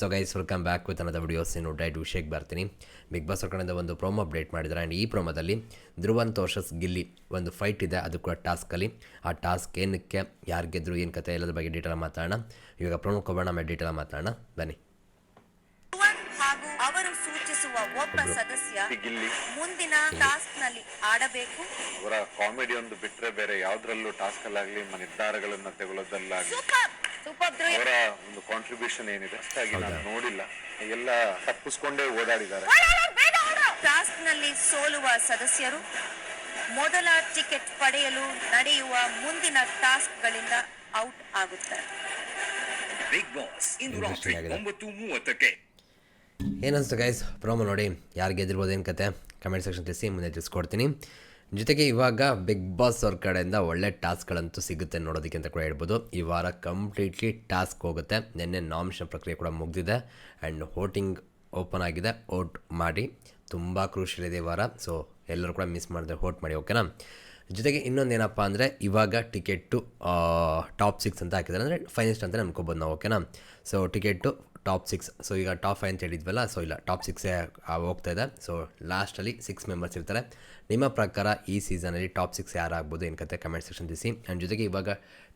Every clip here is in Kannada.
So guys welcome back with ಅನ್ನದ ವಿಡಿಯೋಸ್ ಇನ್ನು ಡೈಟ್ ವಿಷಯಕ್ಕೆ ಬರ್ತೀನಿ. ಬಿಗ್ ಬಾಸ್ ಕಡೆಯಿಂದ ಒಂದು ಪ್ರೋಮೋ ಅಪ್ಡೇಟ್ ಮಾಡಿದ್ದಾರೆ. ಆ್ಯಂಡ್ ಈ ಪ್ರೋಮೋದಲ್ಲಿ ಧ್ರುವನ್ ತೋಷಸ್ ಗಿಲ್ಲಿ ಒಂದು ಫೈಟ್ ಇದೆ. ಅದು ಕೂಡ ಟಾಸ್ಕಲ್ಲಿ ಆ ಟಾಸ್ಕ್ ಏನಕ್ಕೆ ಯಾರು ಗೆದ್ರು ಏನು ಕತೆ ಎಲ್ಲದ್ರ ಬಗ್ಗೆ ಡೀಟೇಲ್ ಮಾತಾಡೋಣ. ಇವಾಗ ಪ್ರೋಮೋ ಕೊಬೋಣ ಮೇಲೆ ಡೀಟೇಲ್ ಮಾತಾಡೋಣ. ಬನ್ನಿ. ಅವರು ಸೂಚಿಸುವ ಒಬ್ಬ ಸದಸ್ಯ ಗಿಲ್ಲಿ. ಮುಂದಿನ ಟಾಸ್ಕ್ನಲ್ಲಿ ಆಡಬೇಕು. ಅವರ ಕಾಮಿಡಿ ಒಂದು ಬಿಟ್ರೆ ಬೇರೆ ಯಾವ್ದ್ರಲ್ಲೂ ಟಾಸ್ಕ್ ಅಲ್ಲಾಗ್ಲಿ ನಿರ್ಧಾರಗಳನ್ನ ತೆಗೊಳ್ಳೋದಲ್ಲಾಗ್ಲಿ ಅವರ ಒಂದು ಕಾಂಟ್ರಿಬ್ಯೂಷನ್ ಏನಿದೆ? ಅಷ್ಟಾಗಿ ನಾನು ನೋಡಿಲ್ಲ. ಎಲ್ಲ ತಪ್ಪಿಸ್ಕೊಂಡೇ ಓಡಾಡಿದ್ದಾರೆ. ಟಾಸ್ಕ್ನಲ್ಲಿ ಸೋಲುವ ಸದಸ್ಯರು ಮೊದಲ ಟಿಕೆಟ್ ಪಡೆಯಲು ನಡೆಯುವ ಮುಂದಿನ ಟಾಸ್ಕ್ಗಳಿಂದ ಔಟ್ ಆಗುತ್ತಾರೆ ಬಿಗ್ ಬಾಸ್ ಇಂದು ರಾತ್ರಿ. ಒಂಬತ್ತು ಮೂವತ್ತಕ್ಕೆ. ಏನನ್ಸ್ತು ಗೈಸ್ ಪ್ರೋಮೋ ನೋಡಿ ಯಾರು ಗೆದ್ದಿರ್ಬೋದು ಏನು ಕತೆ? ಕಮೆಂಟ್ ಸೆಕ್ಷನ್ ತಿಳಿಸಿ ಮುಂದೆ ತಿಳಿಸ್ಕೊಡ್ತೀನಿ. ಜೊತೆಗೆ ಇವಾಗ ಬಿಗ್ ಬಾಸ್ ಅವ್ರ ಕಡೆಯಿಂದ ಒಳ್ಳೆ ಟಾಸ್ಕ್ಗಳಂತೂ ಸಿಗುತ್ತೆ ನೋಡೋದಕ್ಕೆ ಅಂತ ಕೂಡ ಹೇಳ್ಬೋದು. ಈ ವಾರ ಕಂಪ್ಲೀಟ್ಲಿ ಟಾಸ್ಕ್ ಹೋಗುತ್ತೆ. ನಿನ್ನೆ ನಾಮಿನೇಷನ್ ಪ್ರಕ್ರಿಯೆ ಕೂಡ ಮುಗಿದಿದೆ. ಆ್ಯಂಡ್ ವೋಟಿಂಗ್ ಓಪನ್ ಆಗಿದೆ. ವೋಟ್ ಮಾಡಿ. ತುಂಬ ಕ್ರೂಷಿಯಲ್ ಇದೆ ಈ ವಾರ. ಸೊ ಎಲ್ಲರೂ ಕೂಡ ಮಿಸ್ ಮಾಡಿದ್ರೆ ವೋಟ್ ಮಾಡಿ ಓಕೆನಾ ಜೊತೆಗೆ ಇನ್ನೊಂದು ಏನಪ್ಪ ಅಂದರೆ, ಇವಾಗ ಟಿಕೆಟು ಟಾಪ್ ಸಿಕ್ಸ್ ಅಂತ ಹಾಕಿದ್ದಾರೆ ಅಂದರೆ ಫೈನಲಿಸ್ಟ್ ಅಂತ ಅನ್ಕೋಬೋದು ನಾವು ಓಕೆನಾ so ticket top six so ಈಗ ಟಾಪ್ ಫೈವ್ ಅಂತ ಹೇಳಿದ್ವಲ್ಲ ಸೊ ಇಲ್ಲ ಟಾಪ್ ಸಿಕ್ಸೇ ಹೋಗ್ತಾ ಇದೆ. ಸೊ ಲಾಸ್ಟಲ್ಲಿ ಸಿಕ್ಸ್ ಮೆಂಬರ್ಸ್ ಇರ್ತಾರೆ. ನಿಮ್ಮ ಪ್ರಕಾರ ಈ ಸೀಸನಲ್ಲಿ ಟಾಪ್ ಸಿಕ್ಸ್ ಏನು ಕತೆ ಕಮೆಂಟ್ ಸೆಕ್ಷನ್ ತಿಳಿಸಿ. ಆ್ಯಂಡ್ ಜೊತೆಗೆ ಇವಾಗ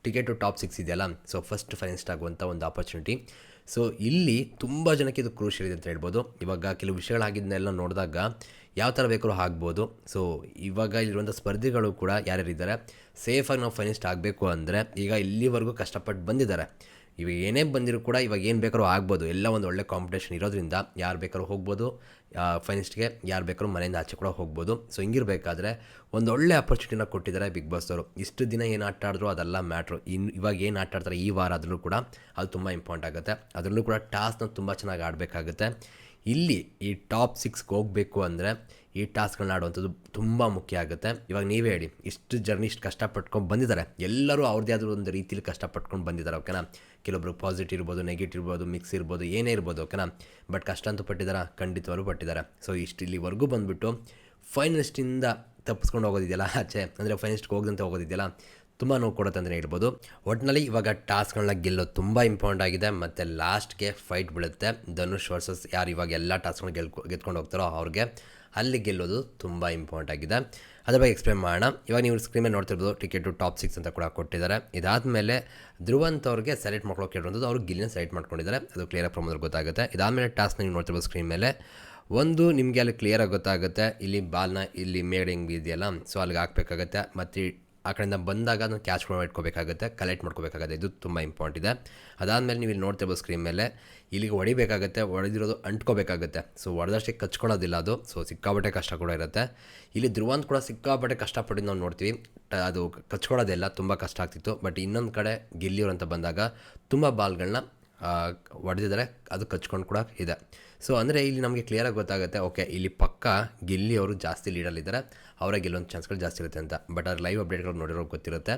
ಟಿಕೆಟು ಟಾಪ್ ಸಿಕ್ಸ್ ಇದೆಯಲ್ಲ ಸೊ ಫಸ್ಟ್ ಫೈನಲಿಸ್ಟ್ ಆಗುವಂಥ ಒಂದು ಆಪರ್ಚುನಿಟಿ ಸೊ ಇಲ್ಲಿ ತುಂಬ ಜನಕ್ಕೆ ಇದು ಕ್ರೂಷಿಯಲ್ ಇದೆ ಅಂತ ಹೇಳ್ಬೋದು. ಇವಾಗ ಕೆಲವು ವಿಷಯಗಳಾಗಿದ್ದನ್ನೆಲ್ಲ ನೋಡಿದಾಗ ಯಾವ ಥರ ಬೇಕಾದ್ರೂ ಆಗ್ಬೋದು. ಸೊ ಇವಾಗ ಇಲ್ಲಿರುವಂಥ ಸ್ಪರ್ಧಿಗಳು ಕೂಡ ಯಾರ್ಯಾರಿದ್ದಾರೆ ಸೇಫಾಗಿ ನಾವು ಫೈನಲಿಸ್ಟ್ ಆಗಬೇಕು ಅಂದರೆ ಈಗ ಇಲ್ಲಿವರೆಗೂ ಕಷ್ಟಪಟ್ಟು ಬಂದಿದ್ದಾರೆ. ಇವಾಗ ಏನೇ ಬಂದಿರೂ ಕೂಡ ಇವಾಗ ಏನು ಬೇಕಾದ್ರೂ ಆಗ್ಬೋದು. ಎಲ್ಲ ಒಂದು ಒಳ್ಳೆ ಕಾಂಪಿಟೇಷನ್ ಇರೋದ್ರಿಂದ ಯಾರು ಬೇಕಾದ್ರೂ ಹೋಗ್ಬೋದು. ಫೈನಲಿಸ್ಟ್ಗೆ ಯಾರು ಬೇಕಾದ್ರೂ ಮನೆಯಿಂದ ಆಚೆ ಕೂಡ ಹೋಗ್ಬೋದು. ಸೊ ಹಿಂಗಿರಬೇಕಾದ್ರೆ ಒಂದು ಒಳ್ಳೆ ಅಪರ್ಚುನಿಟಿನ ಕೊಟ್ಟಿದ್ದಾರೆ ಬಿಗ್ ಬಾಸ್ ಅವರು. ಇಷ್ಟು ದಿನ ಏನು ಆಟ ಆಡಿದ್ರು ಅದೆಲ್ಲ ಮ್ಯಾಟ್ರು ಇನ್ನು ಇವಾಗ ಏನು ಆಟ ಆಡ್ತಾರೆ ಈ ವಾರ ಆದರೂ ಕೂಡ ಅದು ತುಂಬ ಇಂಪಾರ್ಟೆಂಟ್ ಆಗುತ್ತೆ. ಅದರಲ್ಲೂ ಕೂಡ ಟಾಸ್ಕ್ನ ತುಂಬ ಚೆನ್ನಾಗಿ ಆಡಬೇಕಾಗುತ್ತೆ. ಇಲ್ಲಿ ಈ ಟಾಪ್ ಸಿಕ್ಸ್ಗೆ ಹೋಗಬೇಕು ಅಂದರೆ ಈ ಟಾಸ್ಕ್ಗಳನ್ನ ಆಡುವಂಥದ್ದು ತುಂಬ ಮುಖ್ಯ ಆಗುತ್ತೆ. ಇವಾಗ ನೀವೇ ಹೇಳಿ, ಇಷ್ಟು ಜರ್ನಿ ಇಷ್ಟು ಕಷ್ಟಪಟ್ಕೊಂಡು ಬಂದಿದ್ದಾರೆ. ಎಲ್ಲರೂ ಅವ್ರದ್ದೇ ಆದರೂ ಒಂದು ರೀತಿಯಲ್ಲಿ ಕಷ್ಟಪಟ್ಕೊಂಡು ಬಂದಿದ್ದಾರೆ ಓಕೆನಾ ಕೆಲವೊಬ್ರು ಪಾಸಿಟಿವ್ ಇರ್ಬೋದು ನೆಗೆಟಿವ್ ಇರ್ಬೋದು ಮಿಕ್ಸ್ ಇರ್ಬೋದು, ಏನೇ ಇರ್ಬೋದು ಓಕೆನಾ ಬಟ್ ಕಷ್ಟ ಅಂತೂ ಪಟ್ಟಿದ್ದಾರೆ ಖಂಡಿತವಾಗ್ಲೂ ಪಟ್ಟಿದ್ದಾರೆ ಸೊ ಇಷ್ಟು ಇಲ್ಲಿವರೆಗೂ ಬಂದುಬಿಟ್ಟು ಫೈನಲಿಸ್ಟಿಂದ ತಪ್ಪಿಸ್ಕೊಂಡು ಹೋಗೋದಿದೆಯಲ್ಲ ಆಚೆ? ಅಂದರೆ ಫೈನಲಿಸ್ಟ್ಗೆ ಹೋಗದಂತೆ ಹೋಗೋದಿದೆಯಲ್ಲ? ತುಂಬ ನೋವು ಕೊಡುತ್ತೆ ಅಂತಲೇ ಹೇಳ್ಬೋದು. ಒಟ್ಟಿನಲ್ಲಿ ಇವಾಗ ಟಾಸ್ಕ್ಗಳನ್ನ ಗೆಲ್ಲೋದು ತುಂಬ ಇಂಪಾರ್ಟೆಂಟ್ ಆಗಿದೆ. ಮತ್ತು ಲಾಸ್ಟ್ಗೆ ಫೈಟ್ ಬೀಳುತ್ತೆ. ಧನುಷ್ ವರ್ಸಸ್ ಯಾರು ಇವಾಗ ಎಲ್ಲ ಟಾಸ್ಕ್ಗಳನ್ನ ಗೆಲ್ಕೊ ಗೆದ್ಕೊಂಡು ಹೋಗ್ತಾರೋ ಅವ್ರಿಗೆ. ಅಲ್ಲಿ ಗೆಲ್ಲೋದು ತುಂಬ ಇಂಪಾರ್ಟೆಂಟ್ ಆಗಿದೆ. ಅದ್ರ ಬಗ್ಗೆ ಎಕ್ಸ್ಪ್ಲೇನ್ ಮಾಡೋಣ. ಇವಾಗ ನೀವು ಸ್ಕ್ರೀನ್ ಮೇಲೆ ನೋಡ್ತಿರ್ಬೋದು ಟಿಕೆಟು ಟಾಪ್ ಸಿಕ್ಸ್ ಅಂತ ಕೂಡ ಕೊಟ್ಟಿದ್ದಾರೆ. ಇದಾದಮೇಲೆ ಧ್ರುವಂತ ಅವ್ರಿಗೆ ಸೆಲೆಕ್ಟ್ ಮಾಡ್ಕೊಳ್ಳೋಕೆ ಕೇಳಿರೋದು ಅವ್ರು ಗಿಲ್ಲಿನ ಸೆಲೆಕ್ಟ್ ಮಾಡ್ಕೊಂಡಿದ್ದಾರೆ. ಅದು ಕ್ಲಿಯರ್ ಪ್ರಮೋದಲ್ಲಿ ಗೊತ್ತಾಗುತ್ತೆ. ಇದಾದಮೇಲೆ ಟಾಸ್ಕ್ ನೀವು ನೋಡ್ತಿರ್ಬೋದು ಸ್ಕ್ರೀನ್ ಮೇಲೆ. ಒಂದು ನಿಮಗೆ ಅಲ್ಲಿ ಕ್ಲಿಯರಾಗಿ ಗೊತ್ತಾಗುತ್ತೆ. ಇಲ್ಲಿ ಬಾಲ್ನ ಇಲ್ಲಿ ಮೇಡ್ ಹೆಂಗೆ ಇದೆಯಲ್ಲ? ಸೊ ಅಲ್ಲಿಗೆ ಹಾಕ್ಬೇಕಾಗತ್ತೆ. ಮತ್ತು ಆ ಕಡೆಯಿಂದ ಬಂದಾಗ ಅದನ್ನು ಕ್ಯಾಚ್ ಮಾಡಿ ಇಟ್ಕೋಬೇಕಾಗುತ್ತೆ ಕಲೆಕ್ಟ್ ಮಾಡ್ಕೋಬೇಕಾಗುತ್ತೆ. ಇದು ತುಂಬ ಇಂಪಾರ್ಟೆಂಟ್ ಇದೆ. ಅದಾದಮೇಲೆ ನೀವು ಇಲ್ಲಿ ನೋಡ್ತಿರ್ಬೋದು ಸ್ಕ್ರೀನ್ ಮೇಲೆ. ಇಲ್ಲಿಗೆ ಹೊಡಿಬೇಕಾಗುತ್ತೆ, ಹೊಡೆದಿರೋದು ಅಂಟ್ಕೋಬೇಕಾಗುತ್ತೆ. ಸೊ ಹೊಡೆದಷ್ಟೇ ಕಚ್ಕೊಳ್ಳೋದಿಲ್ಲ ಅದು. ಸೊ ಸಿಕ್ಕಾಪಟ್ಟೆ ಕಷ್ಟ ಕೂಡ ಇರುತ್ತೆ. ಇಲ್ಲಿ ಧ್ರುವಂತ್ ಕೂಡ ಸಿಕ್ಕಾಪಟ್ಟೆ ಕಷ್ಟಪಟ್ಟು ನಾವು ನೋಡ್ತೀವಿ. ಅದು ಕಚ್ಕೊಳ್ಳೋದೆಲ್ಲ ತುಂಬ ಕಷ್ಟ ಆಗ್ತಿತ್ತು. ಬಟ್ ಇನ್ನೊಂದು ಕಡೆ ಗಿಲ್ಲಿಯವ್ರು ಅಂತ ಬಂದಾಗ, ತುಂಬ ಬಾಲ್ಗಳನ್ನ ಹೊಡೆದಿದ್ದಾರೆ ಅದು ಕಚ್ಕೊಂಡು ಕೂಡ ಇದೆ. ಸೊ ಅಂದರೆ ಇಲ್ಲಿ ನಮಗೆ ಕ್ಲಿಯರಾಗಿ ಗೊತ್ತಾಗುತ್ತೆ ಓಕೆ ಇಲ್ಲಿ ಪಕ್ಕ ಗಿಲ್ಲಿ ಅವರು ಜಾಸ್ತಿ ಲೀಡಲ್ಲಿದ್ದಾರೆ ಅವರ ಗೆಲ್ಲೊಂದು ಚಾನ್ಸ್ಗಳು ಜಾಸ್ತಿ ಇರುತ್ತೆ ಅಂತ. ಬಟ್ ಅವ್ರ ಲೈವ್ ಅಪ್ಡೇಟ್ಗಳು ನೋಡಿರೋ ಗೊತ್ತಿರುತ್ತೆ,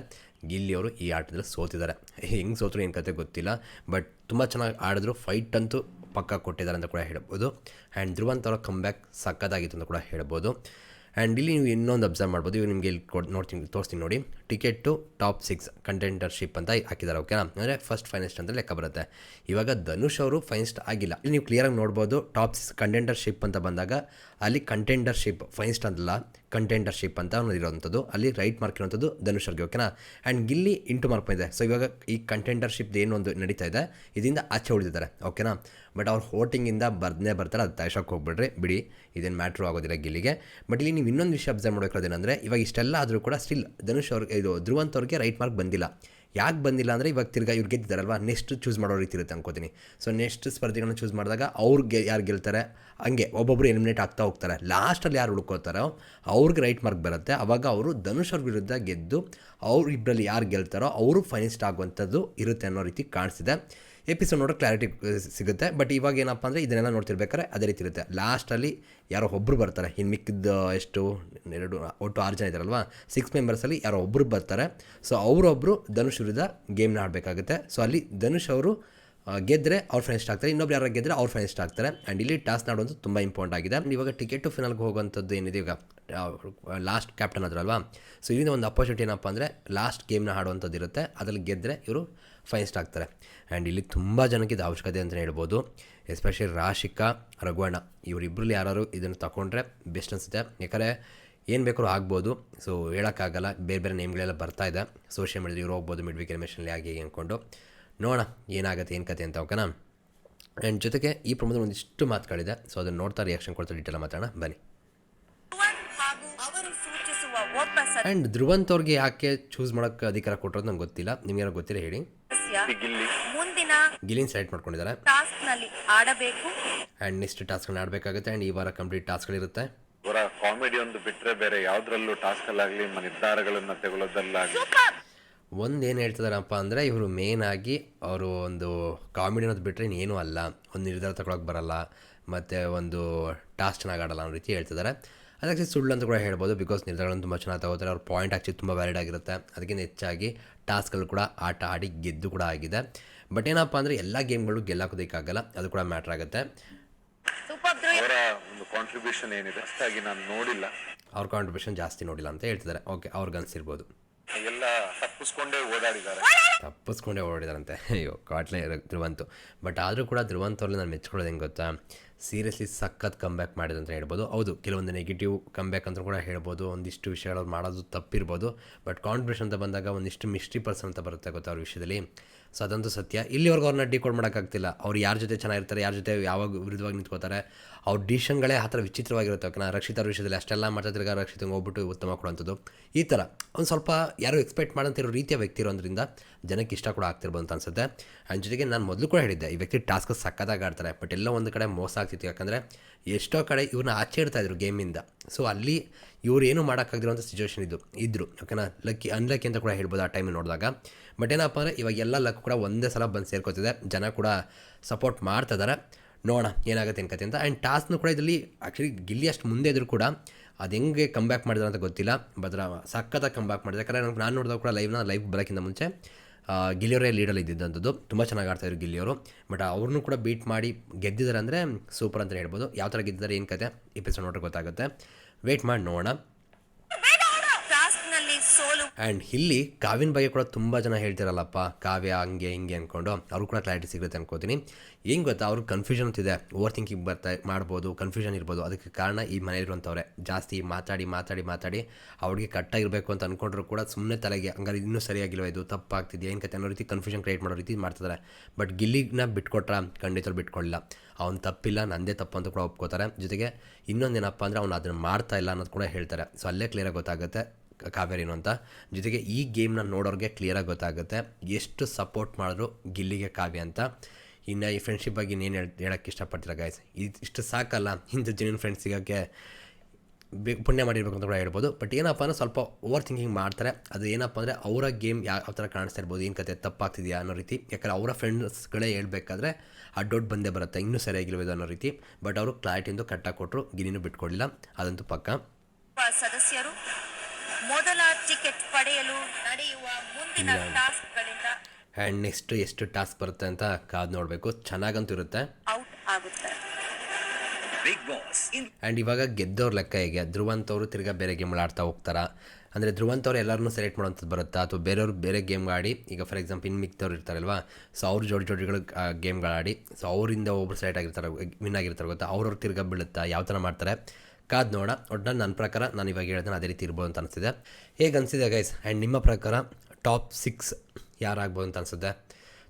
ಗಿಲ್ಲಿ ಅವರು ಈ ಆಟದಲ್ಲಿ ಸೋತಿದ್ದಾರೆ. ಹೆಂಗೆ ಸೋತರು ಏನು ಕತೆ ಗೊತ್ತಿಲ್ಲ ಬಟ್ ತುಂಬ ಚೆನ್ನಾಗಿ ಆಡಿದ್ರು ಫೈಟ್ ಅಂತೂ ಪಕ್ಕ ಕೊಟ್ಟಿದ್ದಾರೆ ಅಂತ ಕೂಡ ಹೇಳ್ಬೋದು. ಆ್ಯಂಡ್ ಧ್ರುವಂತ್ ಅವರ ಕಮ್ ಬ್ಯಾಕ್ ಸಕ್ಕತ್ತಾಗಿತ್ತು ಅಂತ ಕೂಡ ಹೇಳ್ಬೋದು. ಆ್ಯಂಡ್ ಇಲ್ಲಿ ನೀವು ಇನ್ನೊಂದು ಅಬ್ಸರ್ವ್ ಮಾಡ್ಬೋದು. ಇವಾಗ ನಿಮಗೆ ಇಲ್ಲಿ ಕೊಡ್ ನೋಡ್ತೀನಿ, ತೋರಿಸ್ತೀನಿ ನೋಡಿ. ಟಿಕೆಟು ಟಾಪ್ ಸಿಕ್ಸ್ ಕಂಟೆಂಟರ್ಶಿಪ್ ಅಂತ ಹಾಕಿದ್ದಾರೆ ಓಕೆನಾ ಅಂದರೆ ಫಸ್ಟ್ ಫೈನಲಿಸ್ಟ್ ಅಂತ ಲೆಕ್ಕ ಬರುತ್ತೆ. ಇವಾಗ ಧನುಷ್ ಅವರು ಫೈನಲಿಸ್ಟ್ ಆಗಿಲ್ಲ. ಇಲ್ಲಿ ನೀವು ಕ್ಲಿಯರಾಗಿ ನೋಡ್ಬೋದು ಟಾಪ್ ಸಿಕ್ಸ್ ಕಂಟೆಂಟರ್ಶಿಪ್ ಅಂತ ಬಂದಾಗ, ಅಲ್ಲಿ ಕಂಟೆಂಡರ್ಶಿಪ್ ಫೈನಲಿಸ್ಟ್ ಅಂತಲ್ಲ. ಕಂಟೆಂಡರ್ಶಿಪ್ ಅಂತ ಅನ್ನೋದು ಇರೋವಂಥದ್ದು. ಅಲ್ಲಿ ರೈಟ್ ಮಾರ್ಕ್ ಇರೋವಂಥದ್ದು ಧನುಷ್ ಅವ್ರಿಗೆ ಓಕೆನಾ ಆ್ಯಂಡ್ ಗಿಲ್ಲಿ ಇಂಟು ಮಾರ್ಕ್ ಇದೆ ಸೊ ಇವಾಗ ಈ ಕಂಟೆಂಡರ್ಶಿಪ್ ಏನೊಂದು ನಡೀತಾ ಇದೆ. ಇದರಿಂದ ಆಚೆ ಉಳಿದಿದ್ದಾರೆ ಓಕೆನಾ ಬಟ್ ಅವ್ರು ಹೋಟಿಂಗಿಂದ ಬರ್ದೇ ಬರ್ತಾರೆ. ಅದು ತಾಯ್ಸೋಕ್ಕೆ ಹೋಗ್ಬಿಡ್ರಿ. ಬಿಡಿ, ಇದೇನು ಮ್ಯಾಟ್ರು ಆಗೋದಿಲ್ಲ ಗಿಲ್ಲಿಗೆ. ಬಟ್ ಇಲ್ಲಿ ನೀವು ಇನ್ನೊಂದು ವಿಷಯ ಅಬ್ಸರ್ವ್ ಮಾಡೋಕ್ಕೋದೇನೆಂದರೆ ಇವಾಗ ಇಷ್ಟೆಲ್ಲ ಆದರೂ ಕೂಡ ಸ್ಟಿಲ್ ಧನುಷ್ ಅವ್ರಿಗೆ ಇದು ಧ್ರುವಂತವ್ರಿಗೆ ರೈಟ್ ಮಾರ್ಕ್ ಬಂದಿಲ್ಲ. ಯಾಕೆ ಬಂದಿಲ್ಲ ಅಂದರೆ ಇವಾಗ ತಿರ್ಗಾ ಇವ್ರು ಗೆದ್ದಿದ್ದಾರಲ್ವ? ನೆಕ್ಸ್ಟ್ ಚೂಸ್ ಮಾಡೋ ರೀತಿ ಇರುತ್ತೆ ಅನ್ಕೋತೀನಿ. ಸೊ ನೆಕ್ಸ್ಟ್ ಸ್ಪರ್ಧೆಗಳನ್ನ ಚೂಸ್ ಮಾಡಿದಾಗ ಅವ್ರಿಗೆ ಯಾರು ಗೆಲ್ತಾರೆ? ಹಂಗೆ ಒಬ್ಬೊಬ್ಬರು ಎಲಿಮಿನೇಟ್ ಆಗ್ತಾ ಹೋಗ್ತಾರೆ. ಲಾಸ್ಟಲ್ಲಿ ಯಾರು ಉಳ್ಕೋತಾರೋ ಅವ್ರಿಗೆ ರೈಟ್ ಮಾರ್ಕ್ ಬರುತ್ತೆ. ಆವಾಗ ಅವರು ಧನುಷ್ ಅವ್ರ ವಿರುದ್ಧ ಗೆದ್ದು ಅವ್ರು ಇಬ್ಬರಲ್ಲಿ ಯಾರು ಗೆಲ್ತಾರೋ ಅವರು ಫೈನಲಿಸ್ಟ್ ಆಗುವಂಥದ್ದು ಇರುತ್ತೆ ಅನ್ನೋ ರೀತಿ ಕಾಣಿಸ್ತಿದೆ. ಎಪಿಸೋಡ್ ನೋಡೋ ಕ್ಲಾರಿಟಿ ಸಿಗುತ್ತೆ. ಬಟ್ ಇವಾಗ ಏನಪ್ಪ ಅಂದರೆ ಇದನ್ನೆಲ್ಲ ನೋಡ್ತಿರ್ಬೇಕಾದ್ರೆ ಅದೇ ರೀತಿ ಇರುತ್ತೆ. ಲಾಸ್ಟಲ್ಲಿ ಯಾರೋ ಒಬ್ಬರು ಬರ್ತಾರೆ. ಇನ್ನು ಮಿಕ್ಕಿದ ಎಷ್ಟು? ಎರಡು, ಒಟ್ಟು ಆರು ಜನ ಇದ್ದಾರಲ್ವಾ? ಸಿಕ್ಸ್ ಮೆಂಬರ್ಸಲ್ಲಿ ಯಾರೋ ಒಬ್ಬರು ಬರ್ತಾರೆ. ಸೊ ಅವರೊಬ್ಬರು ಧನುಷ್ ವಿರುದ್ಧ ಗೇಮ್ನ ಆಡಬೇಕಾಗುತ್ತೆ. ಸೊ ಅಲ್ಲಿ ಧನುಷ್ ಅವರು ಗೆದ್ದರೆ ಅವ್ರು ಫೈನಲಿಸ್ಟ್ ಆಗ್ತಾರೆ, ಇನ್ನೊಬ್ರು ಯಾರು ಗೆದ್ದರೆ ಅವ್ರು ಫೈನಲಿಸ್ಟ್ ಆಗ್ತಾರೆ. ಆ್ಯಂಡ್ ಇಲ್ಲಿ ಟಾಸ್ ನಾಡೋದು ತುಂಬ ಇಂಪಾರ್ಟೆಂಟ್ ಆಗಿದೆ. ಇವಾಗ ಟಿಕೆಟು ಫಿನಲ್ಗೆ ಹೋಗುವಂಥದ್ದು ಏನಿದೆ ಈಗ ಲಾಸ್ಟ್ ಕ್ಯಾಪ್ಟನ್ ಅದ್ರಲ್ವಾ ಸೊ ಇದರಿಂದ ಒಂದು ಅಪರ್ಚುನಿಟಿ ಏನಪ್ಪ ಅಂದರೆ ಲಾಸ್ಟ್ ಗೇಮ್ನ ಆಡುವಂಥದ್ದು ಇರುತ್ತೆ. ಅದರಲ್ಲಿ ಗೆದ್ದರೆ ಇವರು ಫೈನಲಿಸ್ಟ್ ಆಗ್ತಾರೆ. ಆ್ಯಂಡ್ ಇಲ್ಲಿ ತುಂಬ ಜನಕ್ಕೆ ಇದು ಅವಶ್ಯಕತೆ ಅಂತಲೇ ಹೇಳ್ಬೋದು. ಎಸ್ಪೆಷಲಿ ರಾಶಿಕಾ ರಘುವಣ್ಣ ಇವರಿಬ್ಬರಲ್ಲಿ ಯಾರು ಇದನ್ನು ತಗೊಂಡ್ರೆ ಬೆಸ್ಟ್ ಅನಿಸುತ್ತೆ. ಯಾಕಂದರೆ ಏನು ಬೇಕಾದ್ರೂ ಆಗ್ಬೋದು. ಸೊ ಹೇಳೋಕ್ಕಾಗಲ್ಲ. ಬೇರೆ ಬೇರೆ ನೇಮ್ಗಳೆಲ್ಲ ಬರ್ತಾ ಇದೆ. ಸೋಷಿಯಲ್ ಮೀಡಿಯಾದಲ್ಲಿ ಇವ್ರು ಹೋಗ್ಬೋದು ಮಿಡ್ ವೀಕ್ ಎಲಿಮಿಷನಲ್ಲಿ ಹಾಗೆ ಹೀಗೆ ಅಂದ್ಕೊಂಡು ನೋಡೋಣ, ಏನಾಗುತ್ತೆ, ಏನು ಕತೆ ಅಂತ, ಓಕೆನಾ? ಆ್ಯಂಡ್ ಜೊತೆಗೆ ಈ ಪ್ರಮೋದಲ್ಲಿ ಒಂದಿಷ್ಟು ಮಾತುಗಳಿದೆ ಸೊ ಅದನ್ನು ನೋಡ್ತಾ ರಿಯಾಕ್ಷನ್ ಕೊಡ್ತಾ ಡೀಟೇಲ್ ಮಾತಾಡೋಣ, ಬನ್ನಿ. ಆ್ಯಂಡ್ ಧ್ರುವಂತ್ ಅವ್ರಿಗೆ ಯಾಕೆ ಚೂಸ್ ಮಾಡೋಕ್ಕೆ ಅಧಿಕಾರ ಕೊಟ್ಟಿರೋದು ನಂಗೆ ಗೊತ್ತಿಲ್ಲ. ನಿಮ್ಗೇನೋ ಗೊತ್ತಿಲ್ಲ ಹೇಳಿ. ಮುಂದಿನ ಗಿಲಿನ್ ಸೆಲೆಕ್ಟ್ ಮಾಡ್ಕೊಂಡಿದ್ದಾರೆ. ಆಡಬೇಕು ಆ್ಯಂಡ್ ನೆಕ್ಸ್ಟ್ ಟಾಸ್ಕ್ ಆಡಬೇಕಾಗುತ್ತೆ ಆ್ಯಂಡ್ ಈ ವಾರ ಕಂಪ್ಲೀಟ್ ಟಾಸ್ಕ್ಗಳಿರುತ್ತೆ ಕಾಮಿಡಿ ಒಂದು ಬಿಟ್ಟರೆ ಬೇರೆ ಯಾವ್ದ್ರಲ್ಲೂ ಟಾಸ್ಕ್ ಅಲ್ಲಾಗ್ಲಿ ಮ- ನಿರ್ಧಾರಗಳನ್ನ ತಗೊಳ್ಳೋದಲ್ಲಾಗ್ಲಿ. ಒಂದು ಏನು ಹೇಳ್ತಿದಾರಪ್ಪ ಅಂದರೆ ಇವರು ಮೇನ್ ಆಗಿ ಅವರು ಒಂದು ಕಾಮಿಡಿ ಅನ್ನೋದು ಬಿಟ್ಟರೆ ಇನ್ನೇನೂ ಅಲ್ಲ. ಒಂದು ನಿರ್ಧಾರ ತಗೊಳಕ್ಕೆ ಬರಲ್ಲ. ಮತ್ತು ಒಂದು ಟಾಸ್ಕ್ ಚೆನ್ನಾಗಿ ಆಡಲ್ಲ ಅನ್ನೋ ರೀತಿ ಹೇಳ್ತಿದ್ದಾರೆ ಅದಕ್ಕೆ ಸುಳ್ಳು ಅಂತ ಕೂಡ ಹೇಳ್ಬೋದು. ಬಿಕಾಸ್ ನಿರ್ಧಾರಗಳನ್ನು ತುಂಬ ಚೆನ್ನಾಗಿ ತಗೋತಾರೆ. ಅವ್ರ ಪಾಯಿಂಟ್ ಆ್ಯಕ್ಚುಲಿ ತುಂಬ ವ್ಯಾಲಿಡ್ ಆಗಿರುತ್ತೆ. ಅದಕ್ಕಿಂತ ಹೆಚ್ಚಾಗಿ ಟಾಸ್ಕ್ಗಳು ಕೂಡ ಆಟ ಆಡಿ ಗೆದ್ದು ಕೂಡ ಆಗಿದೆ. ಬಟ್ ಏನಪ್ಪ ಅಂದರೆ ಎಲ್ಲ ಗೇಮ್ಗಳು ಗೆಲ್ಲಾಕೋದಕ್ಕಾಗಲ್ಲ. ಅದು ಕೂಡ ಮ್ಯಾಟ್ರ್ ಆಗುತ್ತೆ. ಅವರ ಒಂದು ಕಾಂಟ್ರಿಬ್ಯೂಷನ್ ಏನಿದೆ? ಅಷ್ಟಾಗಿ ನಾನು ನೋಡಿಲ್ಲ. ಅವ್ರ ಕಾಂಟ್ರಿಬ್ಯೂಷನ್ ಜಾಸ್ತಿ ನೋಡಿಲ್ಲ ಅಂತ ಹೇಳ್ತಿದ್ದಾರೆ ಓಕೆ ಅವ್ರಿಗೆ ಅನಿಸಿರ್ಬೋದು. ಎಲ್ಲ ತಪ್ಪಿಸ್ಕೊಂಡೇ ಓಡಾಡಿದ್ದಾರೆ. ತಪ್ಪಿಸ್ಕೊಂಡೇ ಓಡಾಡಿದಾರಂತೆ. ಅಯ್ಯೋ, ಕಾಟ್ಲೆ ಧ್ರುವಂತು. ಬಟ್ ಆದರೂ ಕೂಡ ಧ್ರುವಂತ್ ನಾನು ಮೆಚ್ಕೊಳ್ಳೋದು ಹೆಂಗೆ ಗೊತ್ತಾ? ಸೀರಿಯಸ್ಲಿ ಸಖತ್ ಕಮ್ಬ್ಯಾಕ್ ಮಾಡಿದೆ ಅಂತ ಹೇಳ್ಬೋದು. ಹೌದು, ಕೆಲವೊಂದು ನೆಗೆಟಿವ್ ಕಮ್ಬ್ಯಾಕ್ ಅಂತ ಕೂಡ ಹೇಳ್ಬೋದು. ಒಂದಿಷ್ಟು ವಿಷಯಗಳು ಮಾಡೋದು ತಪ್ಪಿರ್ಬೋದು. ಬಟ್ ಕಾಂಟ್ರಿಬ್ಯೂಷನ್ ಅಂತ ಬಂದಾಗ ಒಂದಿಷ್ಟು ಮಿಸ್ಟ್ರಿ ಪರ್ಸನ್ ಅಂತ ಬರುತ್ತೆ ಗೊತ್ತಾ ಅವ್ರ ವಿಷಯದಲ್ಲಿ. ಸೊ ಅದಂತೂ ಸತ್ಯ. ಇಲ್ಲಿವರೆಗೂ ಅವ್ರನ್ನ ಡಿಕೋಡ್ ಮಾಡೋಕ್ಕಾಗ್ತಿಲ್ಲ ಅವ್ರು ಯಾರ ಜೊತೆ ಚೆನ್ನಾಗಿರ್ತಾರೆ, ಯಾರ ಜೊತೆ ಯಾವಾಗ ವಿರುದ್ಧವಾಗಿ ನಿಂತ್ಕೋತಾರೆ ಅವ್ರ ಡಿಶನ್ಗಳೇ ಆ ಥರ ವಿಚಿತ್ರವಾಗಿರುತ್ತೆ ಓಕೆನಾ? ರಕ್ಷಿತ ಅವ್ರ ವಿಷಯದಲ್ಲಿ ಅಷ್ಟೆಲ್ಲ ಮಾಡ್ತಾ ತಿರ್ಗಾ ರಕ್ಷಿತಂಗೆ ಹೋಗ್ಬಿಟ್ಟು ಉತ್ತಮ ಕೊಡುವಂಥದ್ದು. ಈ ಥರ ಒಂದು ಸ್ವಲ್ಪ ಯಾರು ಎಕ್ಸ್ಪೆಕ್ಟ್ ಮಾಡೋಂತಿರೋ ರೀತಿಯ ವ್ಯಕ್ತಿ ಇರೋದ್ರಿಂದ ಜನಕ್ಕೆ ಇಷ್ಟ ಕೂಡ ಆಗ್ತಿರ್ಬೋದು ಅಂತ ಅನ್ಸುತ್ತೆ. ಆ್ಯಂಡ್ ಜೊತೆಗೆ ನಾನು ಮೊದಲು ಕೂಡ ಹೇಳಿದ್ದೆ, ಈ ವ್ಯಕ್ತಿ ಟಾಸ್ಕ್ ಸಕ್ಕತ್ತಾಗಿ ಆಡ್ತಾರೆ ಬಟ್ ಎಲ್ಲ ಒಂದು ಕಡೆ ಮೋಸ ಆಗ್ತಿತ್ತು. ಯಾಕಂದರೆ ಎಷ್ಟೋ ಕಡೆ ಇವ್ರನ್ನ ಆಚೆ ಇಡ್ತಾ ಇದ್ರು ಗೇಮಿಂದ ಸೊ ಅಲ್ಲಿ ಇವ್ರು ಏನು ಮಾಡೋಕ್ಕಾಗದಿರೋಂಥ ಸಿಚುವೇಶನ್ ಇದು ಇದ್ದರು ಓಕೆನಾ ಲಕ್ಕಿ ಅನ್ಲಕ್ಕಿ ಅಂತ ಕೂಡ ಹೇಳ್ಬೋದು ಆ ಟೈಮಿಗೆ ನೋಡಿದಾಗ. ಬಟ್ ಏನಪ್ಪ ಅಂದರೆ ಇವಾಗ ಎಲ್ಲ ಲಕ್ ಕೂಡ ಒಂದೇ ಸಲ ಬಂದು ಸೇರ್ಕೋತಿದೆ. ಜನ ಕೂಡ ಸಪೋರ್ಟ್ ಮಾಡ್ತಾ ಇದ್ದಾರೆ ನೋಡೋಣ ಏನಾಗುತ್ತೆ ಏನು ಕತೆ ಅಂತ. ಆ್ಯಂಡ್ ಟಾಸ್ನು ಕೂಡ ಇದರಲ್ಲಿ ಆ್ಯಕ್ಚುಲಿ ಗಿಲ್ಲಿ ಅಷ್ಟು ಮುಂದೆ ಇದ್ರು ಕೂಡ ಅದು ಹೆಂಗೆ ಕಮ್ ಬ್ಯಾಕ್ ಮಾಡಿದ್ರು ಅಂತ ಗೊತ್ತಿಲ್ಲ. ಬದ್ರ ಸಖತ್ತಾಗಿ ಕಮ್ ಬ್ಯಾಕ್ ಮಾಡಿದೆ. ಯಾಕಂದರೆ ನಾನು ನೋಡಿದಾಗ ಕೂಡ ಲೈವ್ನ ಲೈವ್ ಬರೋಕ್ಕಿಂತ ಮುಂಚೆ ಆ, ಗಿಲ್ಲಿಯವರೇ ಲೀಡಲ್ಲಿ ಇದ್ದಿದ್ದಂಥದ್ದು. ತುಂಬ ಚೆನ್ನಾಗಿ ಆಡ್ತಾಯಿದ್ರು ಗಿಲ್ಲಿಯವರು. ಬಟ್ ಅವ್ರನ್ನೂ ಕೂಡ ಬೀಟ್ ಮಾಡಿ ಗೆದ್ದಿದ್ದಾರೆ ಅಂದರೆ ಸೂಪರ್ ಅಂತ ಹೇಳ್ಬೋದು. ಯಾವ ಥರ ಗೆದ್ದಿದ್ದಾರೆ ಏನು ಕತೆ? ಎಪಿಸೋಡ್ ನೋಡ್ರೆ ಗೊತ್ತಾಗುತ್ತೆ. ವೆಯ್ಟ್ ಮಾಡಿ ನೋಡೋಣ. ಆ್ಯಂಡ್ ಇಲ್ಲಿ ಕಾವಿನ ಬಗ್ಗೆ ಕೂಡ ತುಂಬ ಜನ ಹೇಳ್ತಿರಲ್ಲಪ್ಪ, ಕಾವ್ಯ ಹಂಗೆ ಹಿಂಗೆ ಅಂದ್ಕೊಂಡು ಅವ್ರು ಕೂಡ ಕ್ಲಾರಿಟಿ ಸಿಗುತ್ತೆ ಅನ್ಕೋತೀನಿ. ಏನು ಗೊತ್ತಾ ಅವ್ರಿಗೆ ಕನ್ಫ್ಯೂಷನ್ ಅಂತಿದೆ. ಓವರ್ ಥಿಂಕಿಂಗ್ ಬರ್ತಾ, ಮಾಡ್ಬೋದು ಕನ್ಫ್ಯೂಷನ್ ಇರ್ಬೋದು. ಅದಕ್ಕೆ ಕಾರಣ ಈ ಮನೆಯಲ್ಲಿರುವಂಥವ್ರೆ. ಜಾಸ್ತಿ ಮಾತಾಡಿ ಮಾತಾಡಿ ಮಾತಾಡಿ ಅವ್ರಿಗೆ ಕಟ್ಟಾಗಿರಬೇಕು ಅಂತ ಅಂದ್ಕೊಂಡ್ರು ಕೂಡ ಸುಮ್ಮನೆ ತಲೆಗೆ, ಹಂಗಾರೆ ಇನ್ನೂ ಸರಿಯಾಗಿಲ್ವ ಇದು? ತಪ್ಪಾಗ್ತಿದೆ ಏನು ಕತೆ? ಅನ್ನೋ ರೀತಿ ಕನ್ಫ್ಯೂಷನ್ ಕ್ರಿಯೇಟ್ ಮಾಡೋ ರೀತಿ ಮಾಡ್ತಿದ್ದಾರೆ ಬಟ್ ಗಿಲ್ಲಿನ ಬಿಟ್ಕೊಟ್ರ ಖಂಡಿತ ಬಿಟ್ಕೊಳ್ಳಿಲ್ಲ ಅವ್ನು ತಪ್ಪಿಲ್ಲ, ನಂದೇ ತಪ್ಪು ಅಂತ ಕೂಡ ಒಪ್ಕೋತಾರೆ. ಜೊತೆಗೆ ಇನ್ನೊಂದೇನಪ್ಪ ಅಂದರೆ ಅವ್ನು ಅದನ್ನು ಮಾಡ್ತಾ ಇಲ್ಲ ಅನ್ನೋದು ಕೂಡ ಹೇಳ್ತಾರೆ. ಸೊ ಅಲ್ಲೇ ಕ್ಲಿಯರಾಗಿ ಗೊತ್ತಾಗುತ್ತೆ. ಕಾವೇರಿನು ಅಂತ. ಜೊತೆಗೆ ಈ ಗೇಮ್ನ ನೋಡೋರಿಗೆ ಕ್ಲಿಯರಾಗಿ ಗೊತ್ತಾಗುತ್ತೆ ಎಷ್ಟು ಸಪೋರ್ಟ್ ಮಾಡಿದ್ರು ಗಿಲ್ಲಿಗೆ ಕಾವ್ಯ ಅಂತ. ಇನ್ನು ಈ ಫ್ರೆಂಡ್ಶಿಪ್ ಬಗ್ಗೆ ಇನ್ನೇನು ಹೇಳಿ ಹೇಳೋಕ್ಕೆ ಇಷ್ಟಪಡ್ತೀರ ಗಾಯ್ಸ್ ಇದು ಇಷ್ಟು ಸಾಕಲ್ಲ. ಇಂಥ ಜೆನ್ಯೂನ್ ಫ್ರೆಂಡ್ಸ್ ಸಿಗೋಕ್ಕೆ ಪುಣ್ಯ ಮಾಡಿರ್ಬೇಕು ಅಂತ ಕೂಡ ಹೇಳ್ಬೋದು. ಬಟ್ ಏನಪ್ಪ ಅಂದರೆ ಸ್ವಲ್ಪ ಓವರ್ ಥಿಂಕಿಂಗ್ ಮಾಡ್ತಾರೆ. ಅದು ಏನಪ್ಪ ಅಂದರೆ ಅವರ ಗೇಮ್ ಯಾವ ಥರ ಕಾಣಿಸ್ತಾ ಇರ್ಬೋದು. ಏನು ಕತೆ, ತಪ್ಪಾಗ್ತಿದೆಯಾ ಅನ್ನೋ ರೀತಿ. ಯಾಕಂದರೆ ಅವರ ಫ್ರೆಂಡ್ಸ್ಗಳೇ ಹೇಳಬೇಕಾದ್ರೆ ಆ ಡೌಟ್ ಬಂದೇ ಬರುತ್ತೆ. ಇನ್ನೂ ಸರಿಯಾಗಿರ್ಬೋದು ಅನ್ನೋ ರೀತಿ. ಬಟ್ ಅವರು ಕ್ಲಾರಿಟಿಯಿಂದ ಕಟ್ಟಾಗಿ ಕೊಟ್ಟರು ಗಿರಿನೂ ಬಿಟ್ಕೊಡಲಿಲ್ಲ. ಅದಂತೂ ಪಕ್ಕ. ಸದಸ್ಯರು ಮೊದಲ ಟಿಕೆಟ್ ಪಡೆಯಲು ನಡೆಯುವ ಮುಂದಿನ ಟಾಸ್ಕ್ಗಳಿಂದ ಆ್ಯಂಡ್ ನೆಕ್ಸ್ಟ್ ಎಷ್ಟು ಟಾಸ್ಕ್ ಬರುತ್ತೆ ಅಂತ ಕಾದು ನೋಡಬೇಕು. ಚೆನ್ನಾಗಂತೂ ಇರುತ್ತೆ. ಔಟ್ ಆಗುತ್ತೆ. ಆ್ಯಂಡ್ ಇವಾಗ ಗೆದ್ದವ್ರ ಲೆಕ್ಕ ಹೇಗೆ? ಧ್ರುವಂತ ಅವರು ತಿರ್ಗಾ ಬೇರೆ ಗೇಮ್ಗಳು ಆಡ್ತಾ ಹೋಗ್ತಾರಾ? ಅಂದರೆ ಧ್ರುವಂತ್ ಅವ್ರು ಎಲ್ಲರನ್ನೂ ಸೆಲೆಕ್ಟ್ ಮಾಡೋಂಥದ್ದು ಬರುತ್ತಾ? ಅಥವಾ ಬೇರೆಯವ್ರು ಬೇರೆ ಗೇಮ್ ಆಡಿ ಈಗ ಫಾರ್ ಎಕ್ಸಾಂಪಲ್ ಇನ್ ಮಿಕ್ತವ್ರು ಇರ್ತಾರಲ್ವ? ಸೊ ಅವ್ರ ಜೋಡಿ ಜೋಡಿಗಳು ಗೇಮ್ಗಳು ಆಡಿ ಸೊ ಅವರಿಂದ ಒಬ್ರು ಸೆಲೆಕ್ಟ್ ಆಗಿರ್ತಾರೆ ವಿನ್ ಆಗಿರ್ತಾರೆ ಗೊತ್ತಾ? ಅವ್ರವ್ರು ತಿರ್ಗಾ ಬೀಳುತ್ತಾ? ಯಾವ ಥರ ಮಾಡ್ತಾರೆ? ಕಾದ್ ನೋಡ, ಒಟ್ನಲ್ಲಿ ನನ್ನ ಪ್ರಕಾರ ನಾನು ಇವಾಗ ಹೇಳ್ತೇನೆ ಅದೇ ರೀತಿ ಇರ್ಬೋದು ಅಂತ ಅನಿಸಿದೆ ಹೇಗೆ ಅನಿಸಿದೆ ಗೈಸ್ ಆ್ಯಂಡ್ ನಿಮ್ಮ ಪ್ರಕಾರ ಟಾಪ್ ಸಿಕ್ಸ್ ಯಾರಾಗ್ಬೋದು ಅಂತ ಅನಿಸುತ್ತೆ?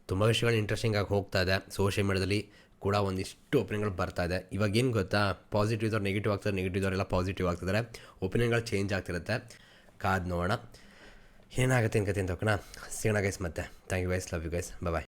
ತುಂಬ ವಿಷಯಗಳು ಇಂಟ್ರೆಸ್ಟಿಂಗ್ ಆಗಿ ಹೋಗ್ತಾ ಇದೆ. ಸೋಷಿಯಲ್ ಮೀಡಿಯಾದಲ್ಲಿ ಕೂಡ ಒಂದಿಷ್ಟು ಒಪಿನಿಯನ್ಗಳು ಬರ್ತಾ ಇದೆ. ಇವಾಗ ಏನು ಗೊತ್ತಾ? ಪಾಸಿಟಿವ್ ಇದ್ದವ್ರು ನೆಗೆಟಿವ್ ಆಗ್ತಾರೆ ನೆಗೆಟಿವ್ ಇದ್ದವರೆಲ್ಲ ಪಾಸಿಟಿವ್ ಆಗ್ತಿದ್ದಾರೆ. ಒಪಿನಿಯನ್ಗಳು ಚೇಂಜ್ ಆಗ್ತಿರುತ್ತೆ. ಕಾದ್ ನೋಡೋಣ. ಏನಾಗುತ್ತೆ ಏನು ಕತೆ ಅಂತ ಹೋಗೋಣ. ಸಿಗೋಣ ಗೈಸ್ ಮತ್ತೆ. Thank you guys love you guys bye